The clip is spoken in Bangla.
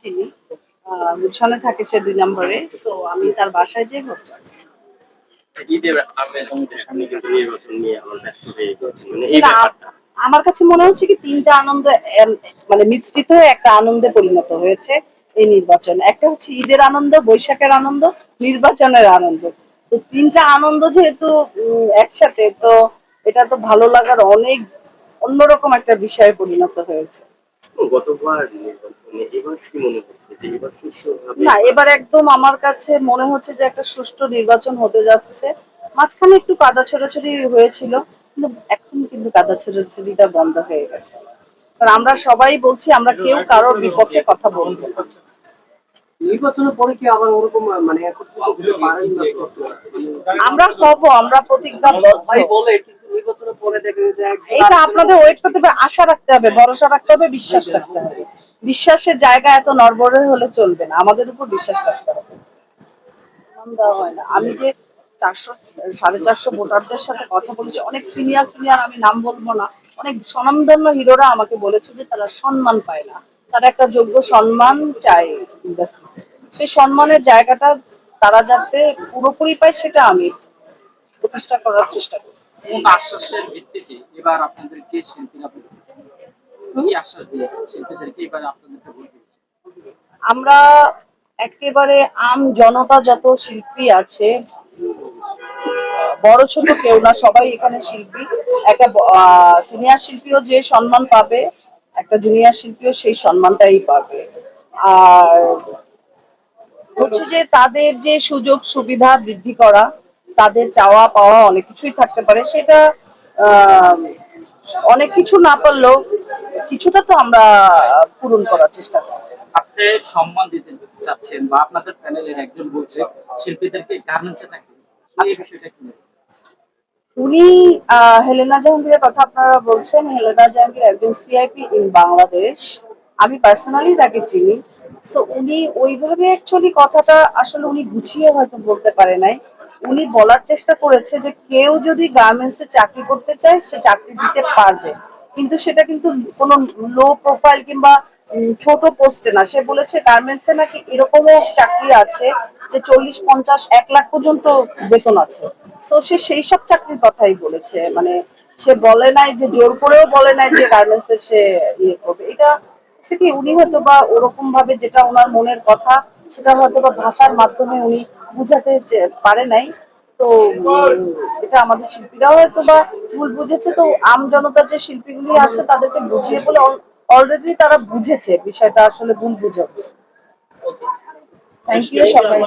চিনি। গুলশানে থাকে সে দুই নম্বরে সো আমি তার বাসায় যে ভোট ঈদের আমেজ সামনে কিন্তু নির্বাচন নিয়ে আমরা ব্যস্ত হয়ে গেছি মানে এই ব্যাপারটা। আমার কাছে মনে হচ্ছে কি তিনটা আনন্দ মানে মিশ্রিত হয়ে একটা আনন্দে পরিণত হয়েছে এই নির্বাচন। একটা হচ্ছে ঈদের আনন্দ বৈশাখের আনন্দ নির্বাচনের আনন্দ। তো তিনটা আনন্দ যেহেতু একসাথে তো এটা তো ভালো লাগার অনেক অন্যরকম একটা বিষয়ে পরিণত হয়েছে। গতবার এবার কি মনে হচ্ছে যে এবার সুষ্ঠুভাবে না এবার একদম আমার কাছে মনে হচ্ছে যে একটা সুষ্ঠু নির্বাচন হতে যাচ্ছে মাঝখানে একটু কাদা ছোড়াছড়ি হয়েছিল কিন্তু এখন কিন্তু কাদা ছোড়াছড়িটা বন্ধ হয়ে গেছে কারণ আমরা সবাই বলছি আমরা কেউ কারোর বিপক্ষে কথা বলব না। নির্বাচনের পরে কি আবার ওরকম মানে? আমরা হব আমরা প্রতিজ্ঞাবদ্ধ বলে পরে এটা আপনাদের ওয়েট করতে হবে, আশা রাখতে হবে, ভরসা রাখতে হবে, বিশ্বাস রাখতে হবে। বিশ্বাসের জায়গা এত হলে চলবে না, আমাদের উপর বিশ্বাস রাখতে হবে। আমি যে চারশো, সাড়ে চারশো ভোটারদের সাথে কথা বলেছি, অনেক সিনিয়র সিনিয়র আমি নাম বলব না, অনেক স্বনামধন্য হিরোরা আমাকে বলেছে যে তারা সম্মান পায় না। তারা একটা যোগ্য সম্মান চায় ইন্ডাস্ট্রিতে সেই সম্মানের জায়গাটা তারা যাতে পুরোপুরি পায়, সেটা আমি প্রতিষ্ঠা করার চেষ্টা করি। কোন আশ্বাসের ভিত্তিতে এবার আপনাদেরকে শিল্পীরা কি আশ্বাস দিয়েছে শিল্পীদেরকে এবার আপনাদেরকে ভোট আমরা একেবারে আম জনতা যত শিল্পী আছে, বড় ছোট কেউ না, সবাই এখানে শিল্পী। একটা সিনিয়র শিল্পীও যে সম্মান পাবে, একটা জুনিয়র শিল্পীও সেই সম্মানটাই পাবে। আর হচ্ছে যে তাদের যে সুযোগ সুবিধা বৃদ্ধি করা তাদের চাওয়া পাওয়া অনেক কিছুই থাকতে পারে। সেটা অনেক কিছু না পারলেও কিছুটা তো আমরা পূরণ করার চেষ্টা করি। আপনি সম্মান দিতে চাচ্ছেন বা আপনাদের প্যানেলের একজন বলছে শিল্পীদেরকে গার্মেন্টসে চাকরি এই আচ্ছা। বিষয়টা কি? উনি আহ, হেলেনা জাহাঙ্গীরের কথা আপনারা বলছেন। হেলেনা জাহাঙ্গীর একজন সিআইপি ইন বাংলাদেশ আমি পার্সোনালি তাকে চিনি। সো উনি ওইভাবে অ্যাকচুয়ালি কথাটা আসলে উনি গুছিয়ে হয়তো বলতে পারে নাই। উনি বলার চেষ্টা করেছে যে কেউ যদি গার্মেন্টসে চাকরি করতে চায়, সে চাকরি দিতে পারবে। কিন্তু সেটা কিন্তু কোনো লো প্রোফাইল কিংবা ছোট পোস্টে না। সে বলেছে গার্মেন্টসে নাকি এরকমও চাকরি আছে যে চল্লিশ, পঞ্চাশ, এক লাখ পর্যন্ত বেতন আছে। সো সে সেই সব চাকরির কথাই বলেছে। মানে সে বলে নাই যে, জোর করেও বলে নাই যে গার্মেন্টসে সে ইয়ে করবে। এটা উনি হয়তো বা ওরকম ভাবে যেটা ওনার মনের কথা সেটা হয়তো বা ভাষার মাধ্যমে উনি বুঝাতে পারে নাই। তো এটা আমাদের শিল্পীরাও হয়তো বা ভুল বুঝেছে। তো আম জনতার যে শিল্পীগুলি আছে তাদেরকে বুঝিয়ে বলে অলরেডি তারা বুঝেছে। বিষয়টা আসলে ভুল বুঝে থ্যাংক ইউ সবাই